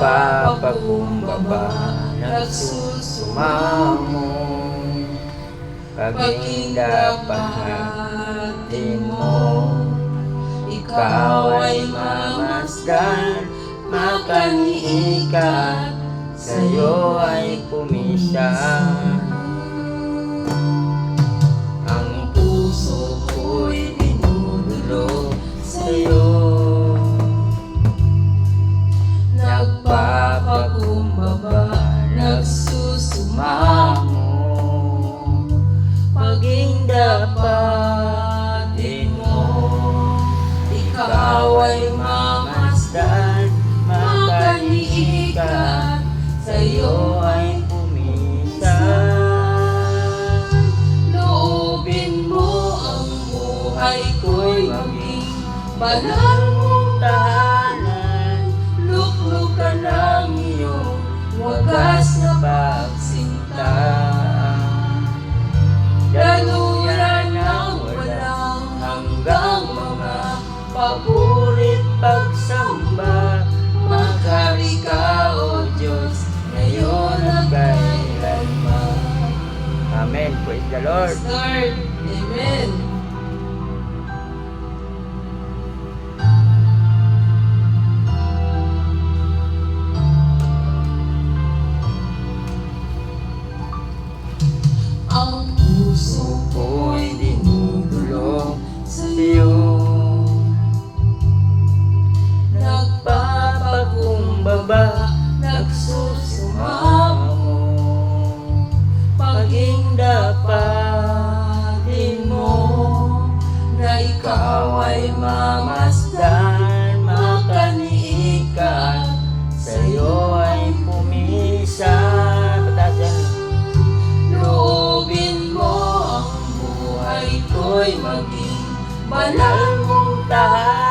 Nagpapakumbaba, nagsusumamo? Paging dapatin mo Ikaw ay mamasdan, makaniikat Sa'yo ay pumisan Nagpapakumbaba, nagsusumamo? Paging dapatin mo Ikaw ay mamasdan, makaniikat Sa'yo ay pumisan. Loobin mo ang buhay ko'y maging banal paborit pagsamba Maghari ka, O Diyos, ngayon at kailanman Amen. Praise the Lord. Lord. Amen. Ay mamasdan, makaniikat Sa'yo ay Patasan Loobin mo ang buhay ko'y maging banal mong tahanan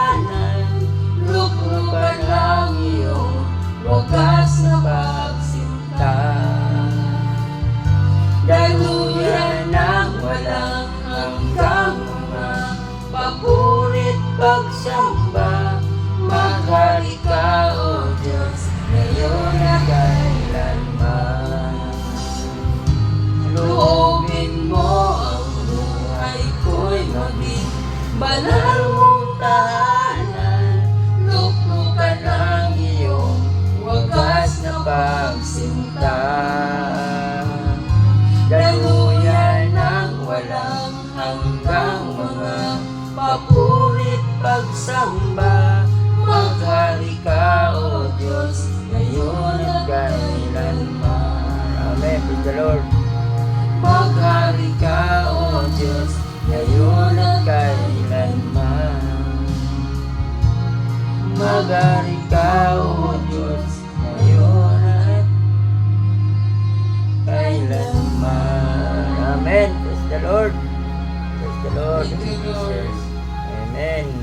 Maghari ka, O Diyos, ngayon at kailanman. Loobin mo ang buhay ko'y maging banal mong tahanan. Luklukan ang iyong wagas na pagsinta. Daluyan ng walang hanggang mga papurit pagsamba at kailanman Amen. Praise the Lord. Maghari ka, O Diyos, ngayon at kailanman. Maghari ka, O Diyos, ngayon at kailanman. Amen. Praise the Lord. Praise the Lord. Thank you, Lord. Jesus. Amen.